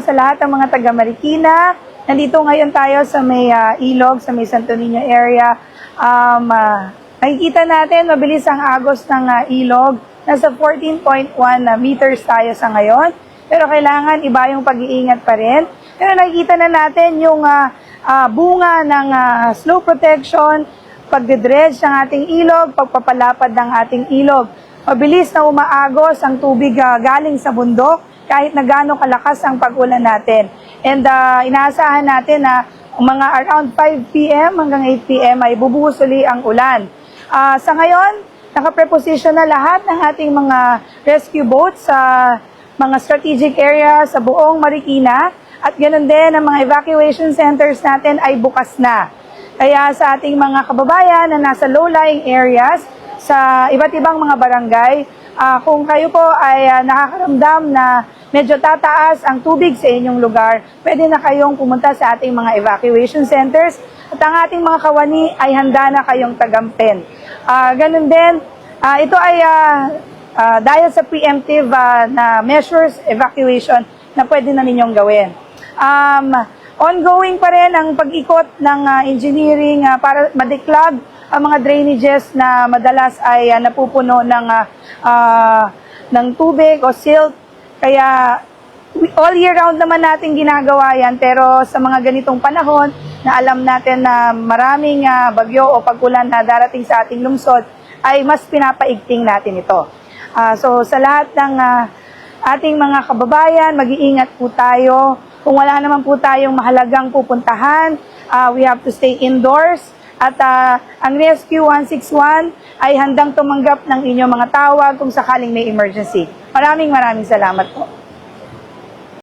sa lahat ng mga taga Marikina. Nandito ngayon tayo sa may ah, ilog, sa may Santo Niño area. Um, ah, nakikita natin, mabilis ang agos ng ah, ilog. Nasa 14.1 na meters tayo sa ngayon. Pero kailangan iba yung pag-iingat pa rin. Pero nakikita na natin yung ah, ah, bunga ng ah, slow protection, pagdedredge ng ating ilog, pagpapalapad ng ating ilog. Mabilis na umaagos ang tubig ah, galing sa bundok kahit na gaano kalakas ang pag-ulan natin. And ah, inaasahan natin na mga around 5 p.m. hanggang 8 p.m. ay bubuhos uli ang ulan. Ah, sa ngayon, nakapreposition na lahat ng ating mga rescue boats sa mga strategic areas sa buong Marikina at ganoon din ang mga evacuation centers natin ay bukas na. Kaya sa ating mga kababayan na nasa low-lying areas, sa iba't ibang mga barangay, ah, kung kayo po ay ah, nakakaramdam na medyo tataas ang tubig sa inyong lugar, pwede na kayong pumunta sa ating mga evacuation centers at ang ating mga kawani ay handa na kayong tagampen. Ah, ganun din, ah, ito ay ah, ah, dahil sa preemptive ah, na measures, evacuation na pwede na ninyong gawin. Um, ongoing pa rin ang pag-ikot ng ah, engineering ah, para madeklag ang mga drainages na madalas ay ah, napupuno ng ah, ah, ng tubig o silt. Kaya all year round naman natin ginagawa yan pero sa mga ganitong panahon na alam natin na maraming ah, bagyo o pag-ulan na darating sa ating lungsod ay mas pinapaigting natin ito. Ah, so sa lahat ng ah, ating mga kababayan, mag-iingat po tayo. Kung wala naman po tayong mahalagang pupuntahan, ah, we have to stay indoors. At ah, ang Rescue 161 ay handang tumanggap ng inyong mga tawag kung sakaling may emergency. Maraming maraming salamat po.